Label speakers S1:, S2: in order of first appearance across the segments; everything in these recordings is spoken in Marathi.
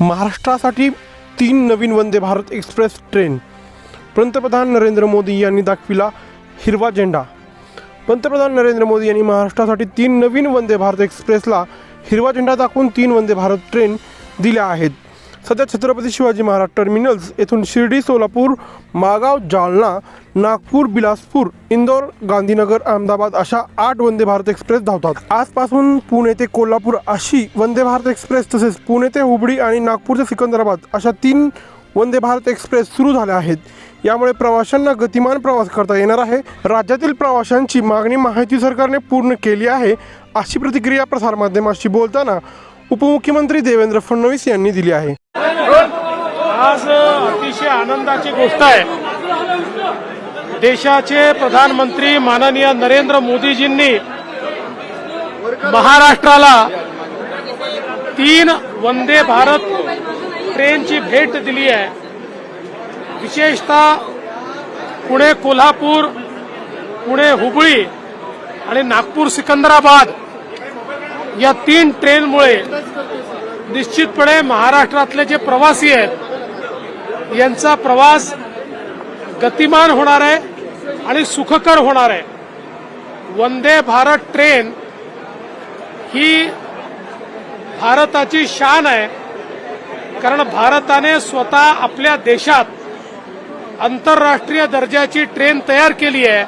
S1: महाराष्ट्रासाठी तीन नवीन वंदे भारत एक्सप्रेस ट्रेन. पंतप्रधान नरेंद्र मोदी यांनी दाखविला हिरवा झेंडा. पंतप्रधान नरेंद्र मोदी यांनी महाराष्ट्रासाठी तीन नवीन वंदे भारत एक्सप्रेसला हिरवा झेंडा दाखवून तीन वंदे भारत ट्रेन दिल्या आहेत. सध्या छत्रपती शिवाजी महाराज टर्मिनल्स येथून शिर्डी सोलापूर मागाव जालना नागपूर बिलासपूर इंदोर गांधीनगर अहमदाबाद अशा आठ वंदे भारत एक्सप्रेस धावतात. आजपासून पुणे ते कोल्हापूर अशी वंदे भारत एक्सप्रेस तसेच पुणे ते हुबळी आणि नागपूर ते सिकंदराबाद अशा तीन वंदे भारत एक्सप्रेस सुरू झाल्या आहेत. यामुळे प्रवाशांना गतिमान प्रवास करता येणार आहे. राज्यातील प्रवाशांची मागणी माहिती सरकारने पूर्ण केली आहे अशी प्रतिक्रिया प्रसारमाध्यमाशी बोलताना उपमुख्यमंत्री देवेंद्र फडणवीस यांनी दिली आहे.
S2: आज अतिशय आनंदाची गोष्ट आहे. देशाचे प्रधानमंत्री माननीय नरेंद्र मोदीजींनी महाराष्ट्राला तीन वंदे भारत ट्रेनची भेट दिली आहे. विशेषतः पुणे कोल्हापूर पुणे हुबळी आणि नागपूर सिकंदराबाद. या तीन ट्रेनमुळे निश्चितपणे महाराष्ट्रातले जे प्रवासी आहेत यांचा प्रवास गतिमान होणार आहे आणि सुखकर होणार आहे. वंदे भारत ट्रेन ही भारताची शान आहे कारण भारताने स्वतः आपल्या देशात आंतरराष्ट्रीय दर्जाची ट्रेन तयार केली आहे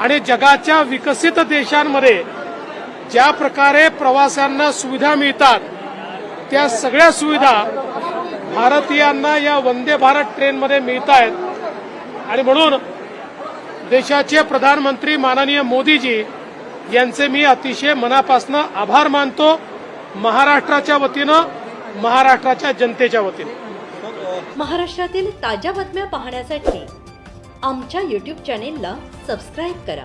S2: आणि जगाच्या विकसित देशांमध्ये ज्या प्रकारे प्रवाशांना सुविधा मिळतात त्या सगळ्या सुविधा भारतीयांना या वंदे भारत ट्रेनमध्ये मिळत आहेत आणि म्हणून देशाचे प्रधानमंत्री माननीय मोदीजी यांचे मी अतिशय मनापासून आभार मानतो महाराष्ट्राच्या वतीनं महाराष्ट्राच्या जनतेच्या वतीनं.
S3: महाराष्ट्रातील ताज्या बातम्या पाहण्यासाठी आमच्या यूट्यूब चॅनेलला सबस्क्राईब करा.